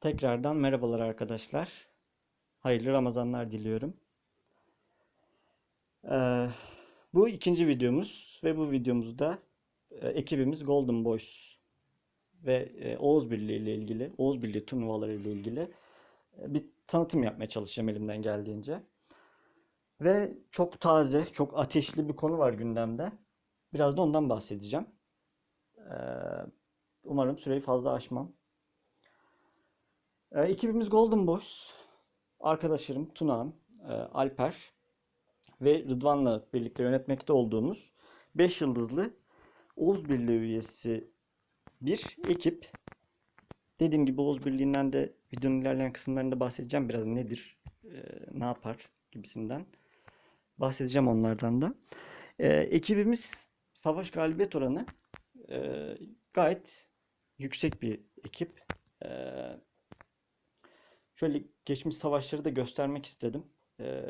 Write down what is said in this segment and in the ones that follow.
Tekrardan merhabalar arkadaşlar. Hayırlı Ramazanlar diliyorum. Ee, bu ikinci videomuz ve bu videomuzda e, ekibimiz Golden Boys ve e, Oğuz Birliği ile ilgili, Oğuz Birliği turnuvaları ile ilgili e, bir tanıtım yapmaya çalışacağım elimden geldiğince. Ve çok taze, çok ateşli bir konu var gündemde. Biraz da ondan bahsedeceğim. Ee, umarım süreyi fazla aşmam. E, ekibimiz Golden Boys. Arkadaşlarım Tunağan, e, Alper ve Rıdvan'la birlikte yönetmekte olduğumuz 5 yıldızlı Oğuz Birliği üyesi bir ekip. Dediğim gibi Oğuz Birliği'nden de videonun ilerleyen kısımlarında bahsedeceğim biraz nedir, e, ne yapar gibisinden. Bahsedeceğim onlardan da. E, ekibimiz savaş galibiyet oranı e, gayet yüksek bir ekip. E, Şöyle geçmiş savaşları da göstermek istedim. Ee,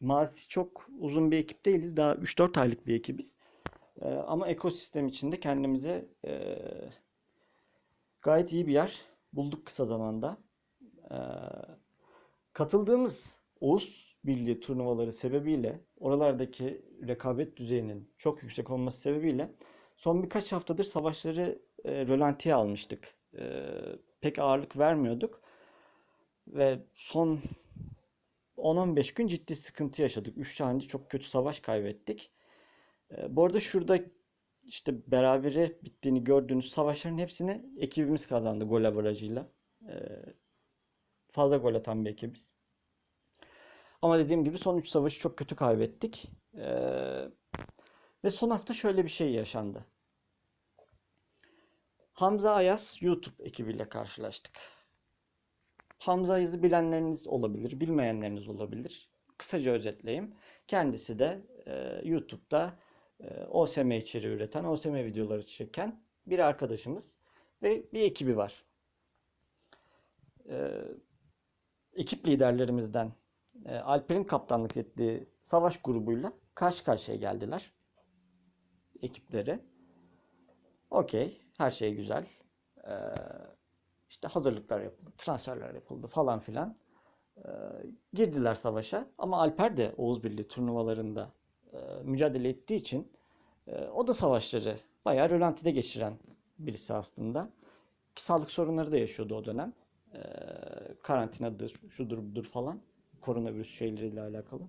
mazisi çok uzun bir ekip değiliz. Daha 3-4 aylık bir ekibiz. Ee, ama ekosistem içinde kendimize e, gayet iyi bir yer bulduk kısa zamanda. Ee, katıldığımız Oğuz Birliği turnuvaları sebebiyle oralardaki rekabet düzeyinin çok yüksek olması sebebiyle son birkaç haftadır savaşları e, rölantiye almıştık. E, pek ağırlık vermiyorduk. Ve son 10-15 gün ciddi sıkıntı yaşadık. 3 tane çok kötü savaş kaybettik. Ee, bu arada şurada işte berabere bittiğini gördüğünüz savaşların hepsini ekibimiz kazandı gol averajıyla. Ee, fazla gol atan bir ekibiz. Ama dediğim gibi son 3 savaşı çok kötü kaybettik. Ee, ve son hafta şöyle bir şey yaşandı. Hamza Ayaz YouTube ekibiyle karşılaştık. Hamza Ayaz'ı bilenleriniz olabilir, bilmeyenleriniz olabilir. Kısaca özetleyeyim. Kendisi de e, YouTube'da e, OSM içeriği üreten, OSM videoları çeken bir arkadaşımız ve bir ekibi var. E, ekip liderlerimizden e, Alper'in kaptanlık ettiği savaş grubuyla karşı karşıya geldiler. Ekipleri. Okey, her şey güzel. Eee işte hazırlıklar yapıldı, transferler yapıldı falan filan. Ee, girdiler savaşa ama Alper de Oğuz Birliği turnuvalarında e, mücadele ettiği için e, o da savaşları bayağı rölantide geçiren birisi aslında. Ki sağlık sorunları da yaşıyordu o dönem. E, karantinadır, şudur budur falan. Koronavirüs şeyleriyle alakalı.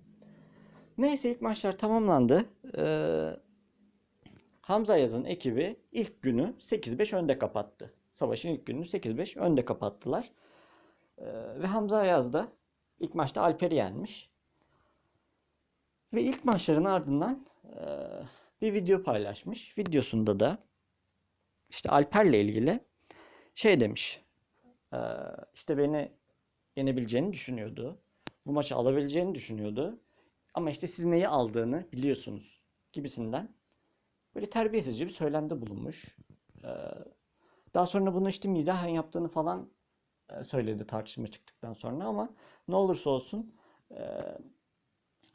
Neyse ilk maçlar tamamlandı. E, Hamza Yaz'ın ekibi ilk günü 8-5 önde kapattı. Savaşın ilk gününü 8-5 önde kapattılar. Ee, ve Hamza Ayaz da ilk maçta Alper'i yenmiş. Ve ilk maçların ardından e, bir video paylaşmış. Videosunda da işte Alper'le ilgili şey demiş. E, işte beni yenebileceğini düşünüyordu. Bu maçı alabileceğini düşünüyordu. Ama işte siz neyi aldığını biliyorsunuz gibisinden böyle terbiyesizce bir söylemde bulunmuş. Ee, daha sonra bunu işte mizahen yaptığını falan e, söyledi tartışma çıktıktan sonra ama ne olursa olsun e,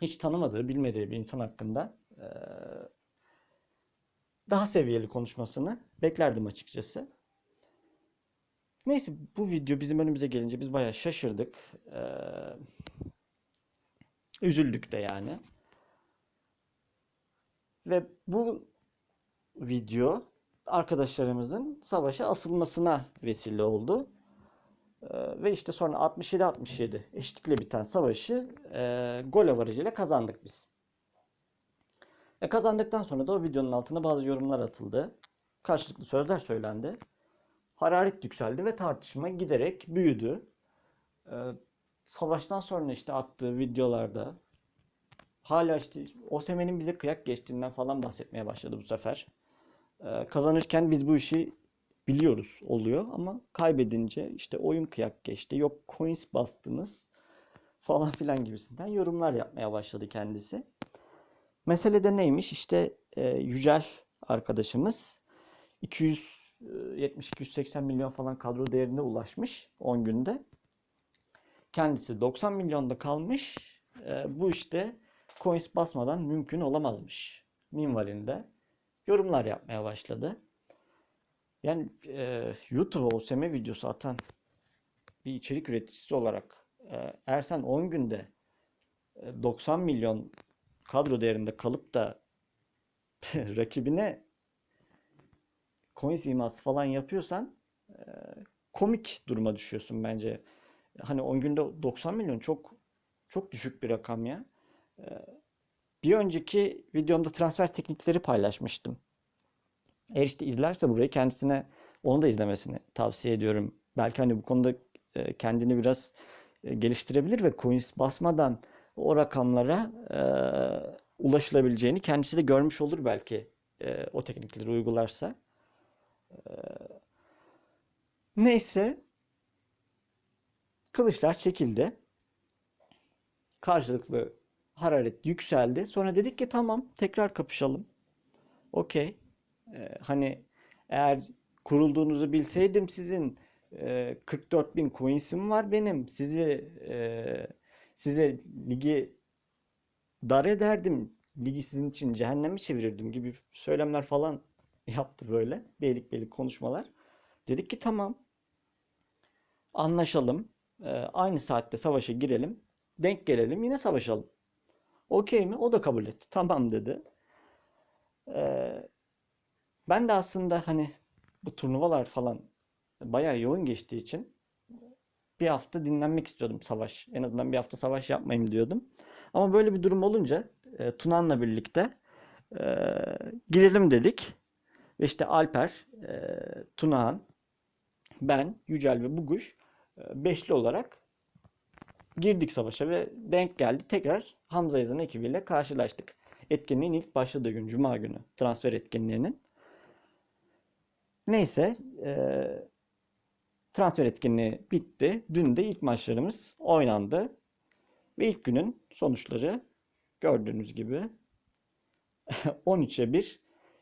hiç tanımadığı, bilmediği bir insan hakkında e, daha seviyeli konuşmasını beklerdim açıkçası. Neyse bu video bizim önümüze gelince biz bayağı şaşırdık. Üzüldük de yani. Ve bu video arkadaşlarımızın savaşa asılmasına vesile oldu. Ee, ve işte sonra 67-67 eşitlikle biten savaşı e, gol avarajıyla kazandık biz. E, kazandıktan sonra da o videonun altına bazı yorumlar atıldı. Karşılıklı sözler söylendi. Hararet yükseldi ve tartışma giderek büyüdü. E, savaştan sonra işte attığı videolarda hala işte Osemen'in bize kıyak geçtiğinden falan bahsetmeye başladı bu sefer. Ee, kazanırken biz bu işi biliyoruz oluyor ama kaybedince işte oyun kıyak geçti yok coins bastınız falan filan gibisinden yorumlar yapmaya başladı kendisi. Mesele de neymiş işte e, Yücel arkadaşımız 270-280 milyon falan kadro değerine ulaşmış 10 günde. Kendisi 90 milyonda kalmış. E, bu işte coins basmadan mümkün olamazmış minvalinde yorumlar yapmaya başladı. Yani e, YouTube'a OSM videosu atan bir içerik üreticisi olarak e, eğer sen 10 günde e, 90 milyon kadro değerinde kalıp da rakibine coins iması falan yapıyorsan e, komik duruma düşüyorsun bence. Hani 10 günde 90 milyon çok çok düşük bir rakam ya. E, bir önceki videomda transfer teknikleri paylaşmıştım. Eğer işte izlerse burayı kendisine onu da izlemesini tavsiye ediyorum. Belki hani bu konuda e, kendini biraz e, geliştirebilir ve coins basmadan o rakamlara e, ulaşılabileceğini kendisi de görmüş olur belki e, o teknikleri uygularsa. E, neyse kılıçlar çekildi. Karşılıklı hararet yükseldi. Sonra dedik ki tamam tekrar kapışalım. Okey. E, hani eğer kurulduğunuzu bilseydim sizin e, 44 bin coins'im var benim. Sizi e, size ligi dar ederdim. Ligi sizin için cehenneme çevirirdim gibi söylemler falan yaptı böyle. Beylik beylik konuşmalar. Dedik ki tamam. Anlaşalım. E, aynı saatte savaşa girelim. Denk gelelim yine savaşalım. Okey mi? O da kabul etti. Tamam dedi. E, ben de aslında hani bu turnuvalar falan bayağı yoğun geçtiği için bir hafta dinlenmek istiyordum savaş. En azından bir hafta savaş yapmayayım diyordum. Ama böyle bir durum olunca e, Tunan'la birlikte e, girelim dedik. Ve işte Alper, e, Tunahan, ben, Yücel ve Buguş e, beşli olarak girdik savaşa ve denk geldi. Tekrar Hamza Yazan ekibiyle karşılaştık. Etkinliğin ilk başladığı gün, Cuma günü transfer etkinliğinin. Neyse, e, transfer etkinliği bitti. Dün de ilk maçlarımız oynandı. Ve ilk günün sonuçları gördüğünüz gibi 13'e 1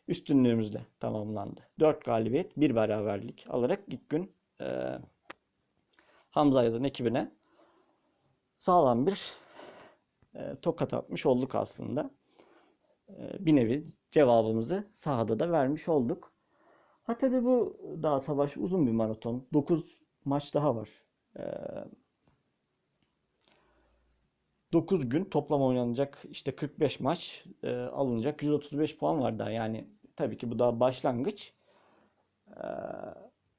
üstünlüğümüzle tamamlandı. 4 galibiyet, 1 beraberlik alarak ilk gün e, Hamza Yazan ekibine sağlam bir e, tokat atmış olduk aslında. E, bir nevi cevabımızı sahada da vermiş olduk. Ha tabii bu daha savaş uzun bir maraton. 9 maç daha var. Ee, 9 gün toplam oynanacak işte 45 maç e, alınacak 135 puan var daha yani tabii ki bu daha başlangıç Ee,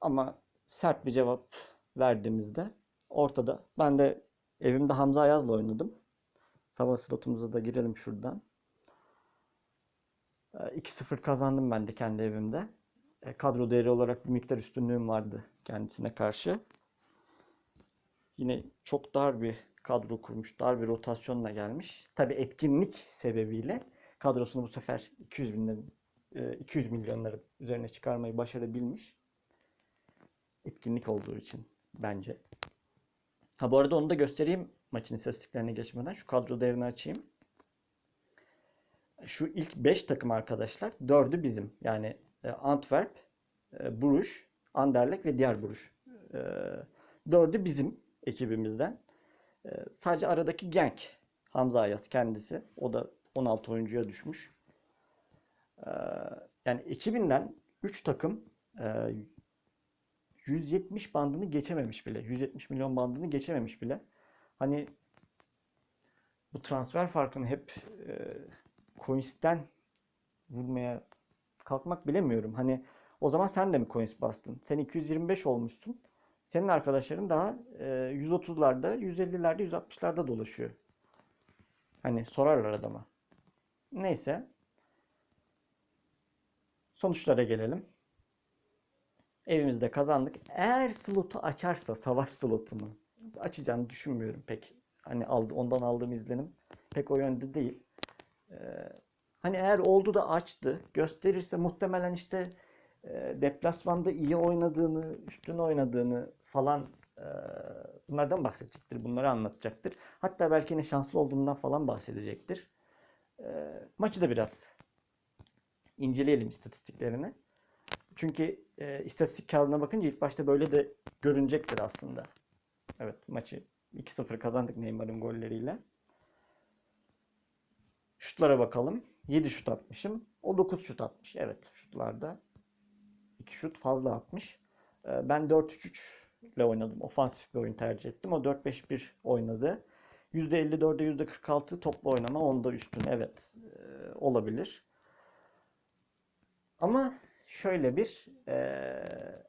ama sert bir cevap verdiğimizde ortada. Ben de evimde Hamza Ayaz'la oynadım. Sabah slotumuza da girelim şuradan. Ee, 2-0 kazandım ben de kendi evimde. E, kadro değeri olarak bir miktar üstünlüğüm vardı kendisine karşı. Yine çok dar bir kadro kurmuş, dar bir rotasyonla gelmiş. Tabi etkinlik sebebiyle kadrosunu bu sefer 200 binlerin, 200 milyonların üzerine çıkarmayı başarabilmiş. Etkinlik olduğu için bence. Ha bu arada onu da göstereyim maçın istatistiklerine geçmeden. Şu kadro değerini açayım. Şu ilk 5 takım arkadaşlar 4'ü bizim. Yani e, Antwerp, e, Bruges, Anderlecht ve diğer Bruges. E, dördü bizim ekibimizden. Sadece aradaki Genk, Hamza Ayaz kendisi. O da 16 oyuncuya düşmüş. Yani ekibinden 3 takım 170 bandını geçememiş bile. 170 milyon bandını geçememiş bile. Hani bu transfer farkını hep e, Coins'ten vurmaya kalkmak bilemiyorum. Hani o zaman sen de mi coins bastın? Sen 225 olmuşsun. Senin arkadaşların daha e, 130'larda, 150'lerde, 160'larda dolaşıyor. Hani sorarlar adama. Neyse. Sonuçlara gelelim. Evimizde kazandık. Eğer slotu açarsa savaş slotunu açacağını düşünmüyorum pek. Hani aldı, ondan aldığım izlenim pek o yönde değil. Ee, Hani eğer oldu da açtı gösterirse muhtemelen işte e, deplasmanda iyi oynadığını, üstün oynadığını falan e, bunlardan bahsedecektir. Bunları anlatacaktır. Hatta belki yine şanslı olduğundan falan bahsedecektir. E, maçı da biraz inceleyelim istatistiklerini. Çünkü e, istatistik kağıdına bakınca ilk başta böyle de görünecektir aslında. Evet maçı 2-0 kazandık Neymar'ın golleriyle. Şutlara bakalım. 7 şut atmışım. O 9 şut atmış. Evet şutlarda 2 şut fazla atmış. Ee, ben 4-3-3 ile oynadım. Ofansif bir oyun tercih ettim. O 4-5-1 oynadı. %54'e %46 toplu oynama onda üstün. Evet e, olabilir. Ama şöyle bir e,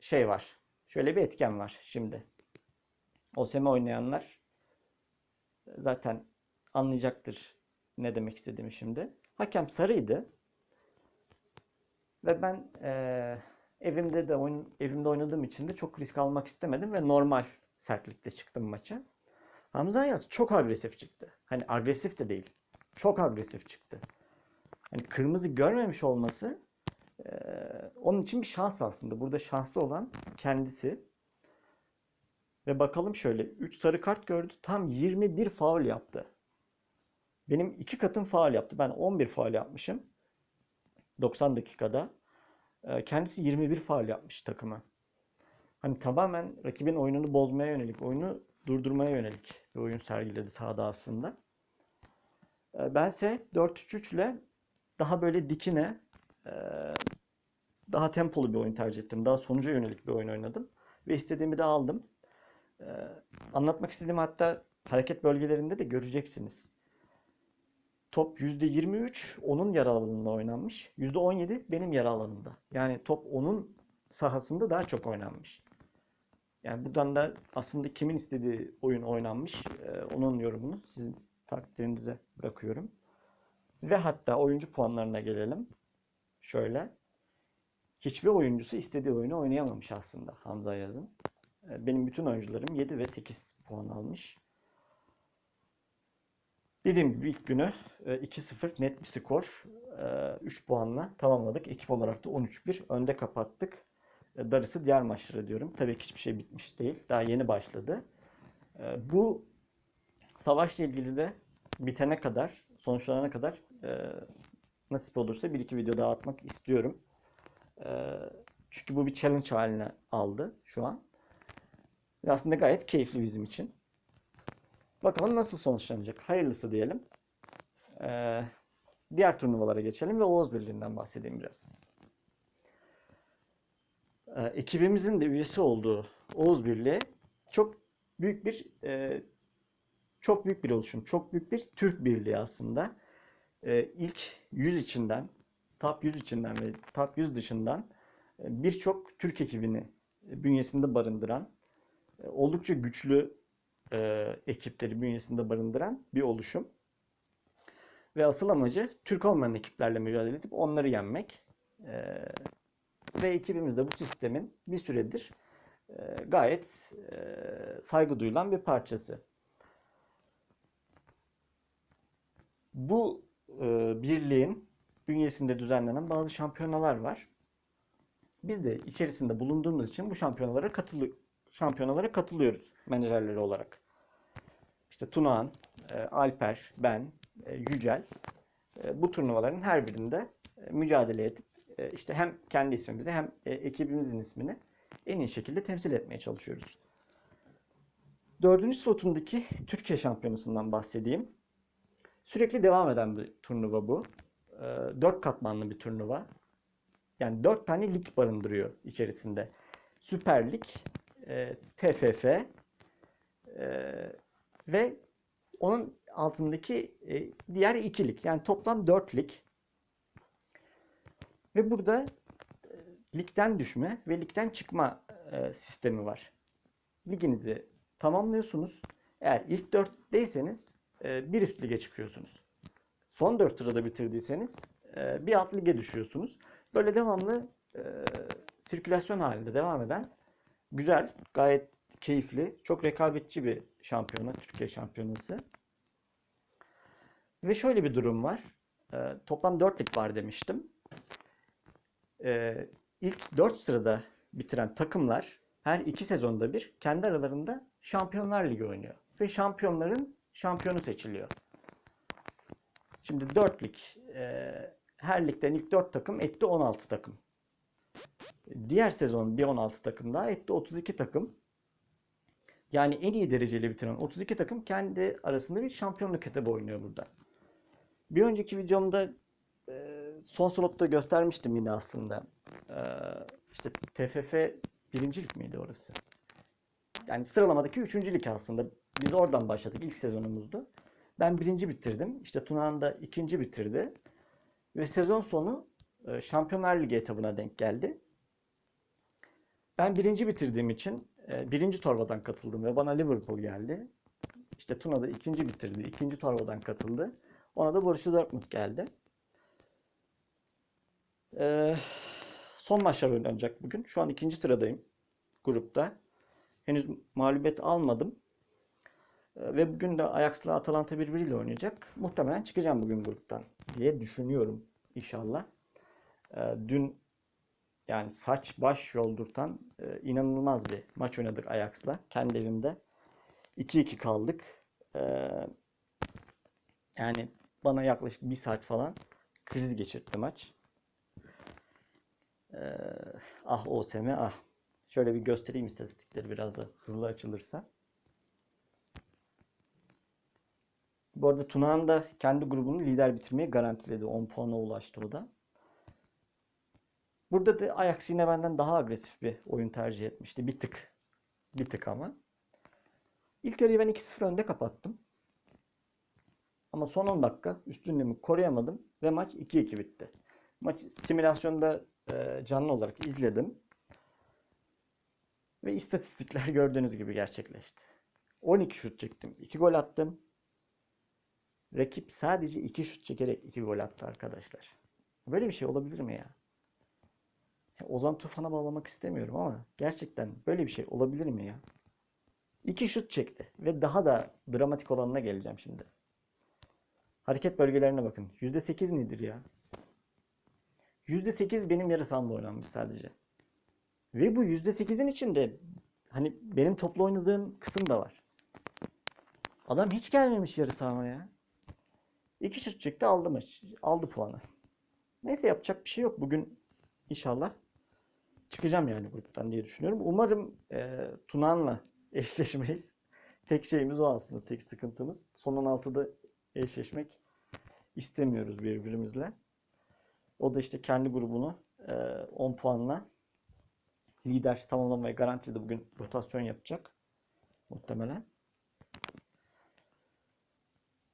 şey var. Şöyle bir etken var şimdi. OSM oynayanlar zaten anlayacaktır ne demek istediğimi şimdi. Hakem sarıydı. Ve ben eee, evimde de oyun, evimde oynadığım için de çok risk almak istemedim ve normal sertlikte çıktım maça. Hamza Yaz çok agresif çıktı. Hani agresif de değil. Çok agresif çıktı. Hani kırmızı görmemiş olması eee, onun için bir şans aslında. Burada şanslı olan kendisi. Ve bakalım şöyle 3 sarı kart gördü. Tam 21 faul yaptı. Benim iki katım faul yaptı. Ben 11 faul yapmışım. 90 dakikada. Ee, Kendisi 21 faul yapmış takıma. Hani tamamen rakibin oyununu bozmaya yönelik, oyunu durdurmaya yönelik bir oyun sergiledi sahada aslında. Ee, Bense 4-3-3 ile daha böyle dikine, daha tempolu bir oyun tercih ettim. Daha sonuca yönelik bir oyun oynadım. Ve istediğimi de aldım. Ee, Anlatmak istediğim hatta hareket bölgelerinde de göreceksiniz. Top %23 onun yer alanında oynanmış. %17 benim yer alanımda. Yani top onun sahasında daha çok oynanmış. Yani buradan da aslında kimin istediği oyun oynanmış e, onun yorumunu sizin takdirinize bırakıyorum. Ve hatta oyuncu puanlarına gelelim. Şöyle. Hiçbir oyuncusu istediği oyunu oynayamamış aslında Hamza Yaz'ın. E, Benim bütün oyuncularım 7 ve 8 puan almış. Dediğim gibi ilk günü e, 2-0 net bir skor. e, 3 puanla tamamladık. Ekip olarak da 13-1 önde kapattık. E, Darısı diğer maçlara diyorum. Tabii ki hiçbir şey bitmiş değil. Daha yeni başladı. E, Bu savaşla ilgili de bitene kadar, sonuçlanana kadar e, nasip olursa bir iki video daha atmak istiyorum. E, Çünkü bu bir challenge haline aldı şu an. Ve aslında gayet keyifli bizim için. Bakalım nasıl sonuçlanacak. Hayırlısı diyelim. Ee, diğer turnuvalara geçelim ve Oğuz Birliği'nden bahsedeyim biraz. Ee, ekibimizin de üyesi olduğu Oğuz Birliği çok büyük bir e, çok büyük bir oluşum. Çok büyük bir Türk Birliği aslında. Ee, ilk 100 içinden, top 100 içinden ve top 100 dışından e, birçok Türk ekibini bünyesinde barındıran e, oldukça güçlü e, ekipleri bünyesinde barındıran bir oluşum. Ve asıl amacı Türk olmayan ekiplerle mücadele edip onları yenmek. E, ve ekibimiz de bu sistemin bir süredir e, gayet e, saygı duyulan bir parçası. Bu e, birliğin bünyesinde düzenlenen bazı şampiyonalar var. Biz de içerisinde bulunduğumuz için bu şampiyonalara katılıyor şampiyonalara katılıyoruz menajerleri olarak. İşte Tunağan, e, Alper, ben, e, Yücel e, bu turnuvaların her birinde e, mücadele edip e, işte hem kendi ismimizi hem e, ekibimizin ismini en iyi şekilde temsil etmeye çalışıyoruz. Dördüncü slotumdaki Türkiye Şampiyonası'ndan bahsedeyim. Sürekli devam eden bir turnuva bu. E, Dört katmanlı bir turnuva. Yani dört tane lig barındırıyor içerisinde. Süper Lig, e, TFF e, ve onun altındaki e, diğer iki lig. Yani toplam 4 lig. Ve burada e, ligden düşme ve ligden çıkma e, sistemi var. Liginizi tamamlıyorsunuz. Eğer ilk 4'teyseniz e, bir üst lige çıkıyorsunuz. Son 4 sırada bitirdiyseniz e, bir alt lige düşüyorsunuz. Böyle devamlı e, sirkülasyon halinde devam eden güzel, gayet keyifli, çok rekabetçi bir şampiyona, Türkiye şampiyonası. Ve şöyle bir durum var. Ee, toplam 4 lig var demiştim. Ee, ilk 4 sırada bitiren takımlar her iki sezonda bir kendi aralarında Şampiyonlar Ligi oynuyor. Ve şampiyonların şampiyonu seçiliyor. Şimdi 4 lig. e, her ligden ilk 4 takım etti 16 takım. Diğer sezon bir 16 takım daha etti 32 takım. Yani en iyi dereceli bitiren 32 takım kendi arasında bir şampiyonluk etabı oynuyor burada. Bir önceki videomda e, son slotta göstermiştim yine aslında. E, işte TFF birincilik miydi orası? Yani sıralamadaki üçüncü lig aslında. Biz oradan başladık. ilk sezonumuzdu. Ben birinci bitirdim. İşte Tunağan da ikinci bitirdi. Ve sezon sonu e, Şampiyonlar Ligi etabına denk geldi. Ben birinci bitirdiğim için e, birinci torbadan katıldım ve bana Liverpool geldi. İşte Tuna da ikinci bitirdi. ikinci torbadan katıldı. Ona da Borussia Dortmund geldi. Ee, son maçlar oynanacak bugün. Şu an ikinci sıradayım grupta. Henüz mağlubiyet almadım. Ee, ve bugün de Ajax'la Atalanta birbiriyle oynayacak. Muhtemelen çıkacağım bugün gruptan diye düşünüyorum inşallah. Ee, dün yani saç baş yoldurtan e, inanılmaz bir maç oynadık Ajax'la. Kendi evimde. 2-2 kaldık. Ee, yani bana yaklaşık bir saat falan kriz geçirtti maç. Ah OSM ah. Şöyle bir göstereyim istatistikleri biraz da hızlı açılırsa. Bu arada Tunağan da kendi grubunu lider bitirmeyi garantiledi. 10 puana ulaştı o da. Burada da Ajax yine benden daha agresif bir oyun tercih etmişti. Bir tık. Bir tık ama. İlk yarıyı ben 2-0 önde kapattım. Ama son 10 dakika üstünlüğümü koruyamadım ve maç 2-2 bitti. Maç simülasyonda e, canlı olarak izledim. Ve istatistikler gördüğünüz gibi gerçekleşti. 12 şut çektim. 2 gol attım. Rakip sadece 2 şut çekerek 2 gol attı arkadaşlar. Böyle bir şey olabilir mi ya? Ozan Tufan'a bağlamak istemiyorum ama gerçekten böyle bir şey olabilir mi ya? 2 şut çekti ve daha da dramatik olanına geleceğim şimdi. Hareket bölgelerine bakın. %8 nedir ya? %8 benim yarı sahamda oynanmış sadece. Ve bu %8'in içinde hani benim toplu oynadığım kısım da var. Adam hiç gelmemiş yarı sahama ya. İki şut çekti aldı maç. Aldı puanı. Neyse yapacak bir şey yok. Bugün inşallah çıkacağım yani gruptan diye düşünüyorum. Umarım e, Tunan'la eşleşmeyiz. Tek şeyimiz o aslında. Tek sıkıntımız. Son 16'da eşleşmek istemiyoruz birbirimizle. O da işte kendi grubunu e, 10 puanla lider tamamlamaya garantiledi. Bugün rotasyon yapacak. Muhtemelen.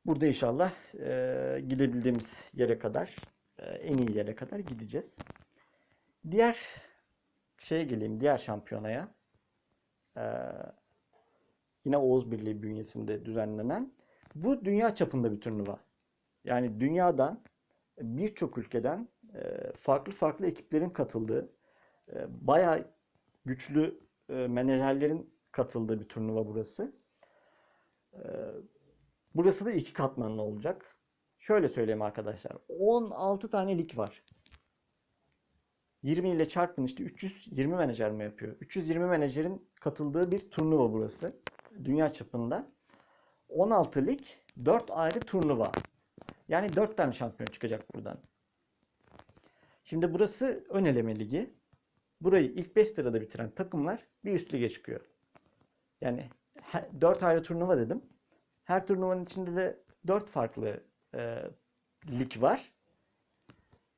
Burada inşallah e, gidebildiğimiz yere kadar e, en iyi yere kadar gideceğiz. Diğer şeye geleyim. Diğer şampiyonaya. E, yine Oğuz Birliği bünyesinde düzenlenen. Bu dünya çapında bir turnuva. Yani dünyadan birçok ülkeden e, farklı farklı ekiplerin katıldığı, e, bayağı güçlü e, menajerlerin katıldığı bir turnuva burası. E, Burası da iki katmanlı olacak. Şöyle söyleyeyim arkadaşlar. 16 tane lig var. 20 ile çarpın işte 320 menajer mi yapıyor? 320 menajerin katıldığı bir turnuva burası. Dünya çapında. 16 lig, 4 ayrı turnuva. Yani 4 tane şampiyon çıkacak buradan. Şimdi burası ön eleme ligi. Burayı ilk 5 sırada bitiren takımlar bir üst lige çıkıyor. Yani 4 ayrı turnuva dedim. Her turnuvanın içinde de 4 farklı e, lig var.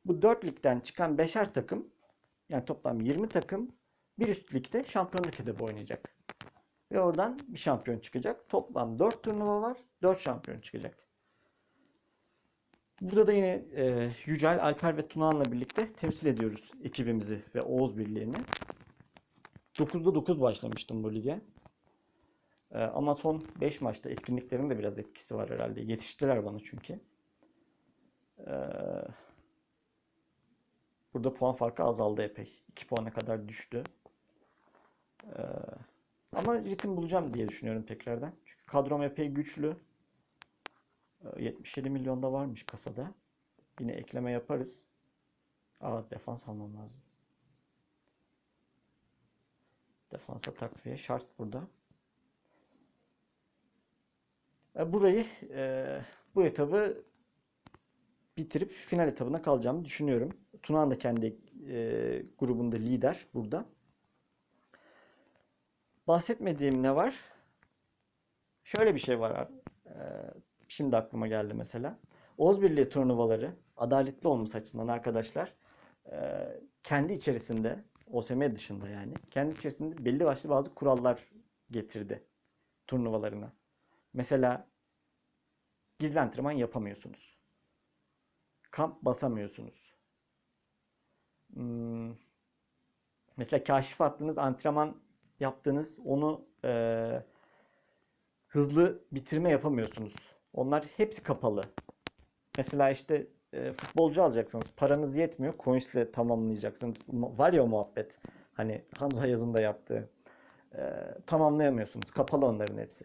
Bu 4 ligden çıkan 5'er takım yani toplam 20 takım bir üst ligde şampiyonluk hedefi oynayacak. Ve oradan bir şampiyon çıkacak. Toplam 4 turnuva var. 4 şampiyon çıkacak. Burada da yine e, Yücel, Alper ve Tunağan'la birlikte temsil ediyoruz ekibimizi ve Oğuz Birliği'ni. 9'da 9 başlamıştım bu lige. E, ama son 5 maçta etkinliklerin de biraz etkisi var herhalde. Yetiştiler bana çünkü. E, burada puan farkı azaldı epey. 2 puana kadar düştü. E, ama ritim bulacağım diye düşünüyorum tekrardan. Çünkü kadrom epey güçlü. 77 milyonda varmış kasada. Yine ekleme yaparız. Aa defans almam lazım. Defansa takviye şart burada. E, burayı e, bu etabı bitirip final etabına kalacağımı düşünüyorum. Tunağan da kendi e, grubunda lider burada. Bahsetmediğim ne var? Şöyle bir şey var. E, Şimdi aklıma geldi mesela. Oğuz Birliği turnuvaları adaletli olması açısından arkadaşlar kendi içerisinde OSM dışında yani kendi içerisinde belli başlı bazı kurallar getirdi turnuvalarına. Mesela gizli antrenman yapamıyorsunuz. Kamp basamıyorsunuz. Hmm, Mesela kaşif attığınız antrenman yaptığınız onu eee, hızlı bitirme yapamıyorsunuz. Onlar hepsi kapalı. Mesela işte e, futbolcu alacaksınız. Paranız yetmiyor. Coins tamamlayacaksınız. Var ya o muhabbet. Hani Hamza yazında yaptığı. E, tamamlayamıyorsunuz. Kapalı onların hepsi.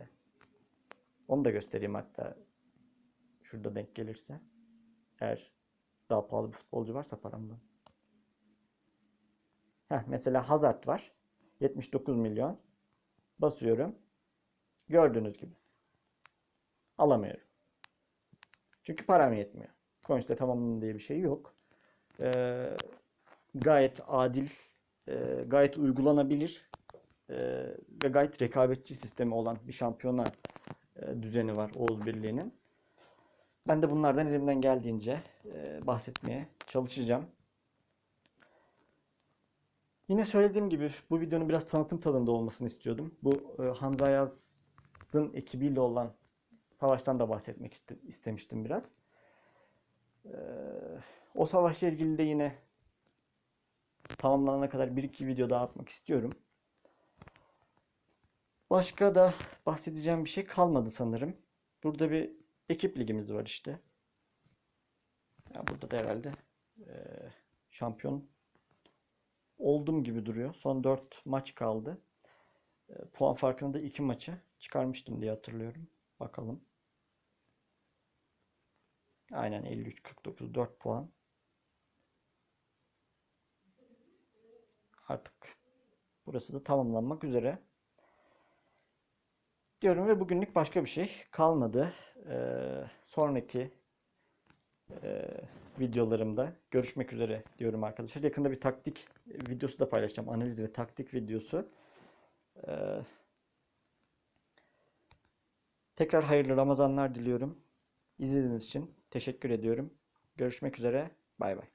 Onu da göstereyim hatta. Şurada denk gelirse. Eğer daha pahalı bir futbolcu varsa paramdan. Heh, mesela Hazard var. 79 milyon. Basıyorum. Gördüğünüz gibi. Alamıyorum. Çünkü param yetmiyor. Coins'te tamamlanın diye bir şey yok. Ee, gayet adil, e, gayet uygulanabilir e, ve gayet rekabetçi sistemi olan bir şampiyona düzeni var Oğuz Birliği'nin. Ben de bunlardan elimden geldiğince e, bahsetmeye çalışacağım. Yine söylediğim gibi bu videonun biraz tanıtım tadında olmasını istiyordum. Bu e, Hamza Yaz'ın ekibiyle olan savaştan da bahsetmek iste- istemiştim biraz. Ee, o savaşla ilgili de yine tamamlanana kadar bir iki video daha atmak istiyorum. Başka da bahsedeceğim bir şey kalmadı sanırım. Burada bir ekip ligimiz var işte. Ya burada da herhalde e, şampiyon oldum gibi duruyor. Son 4 maç kaldı. E, puan farkını da 2 maçı çıkarmıştım diye hatırlıyorum. Bakalım. Aynen 53 49 4 puan. Artık burası da tamamlanmak üzere. Diyorum ve bugünlük başka bir şey kalmadı. Ee, sonraki e, videolarımda görüşmek üzere diyorum arkadaşlar. Yakında bir taktik videosu da paylaşacağım. Analiz ve taktik videosu. Ee, tekrar hayırlı Ramazanlar diliyorum. İzlediğiniz için teşekkür ediyorum. Görüşmek üzere. Bay bay.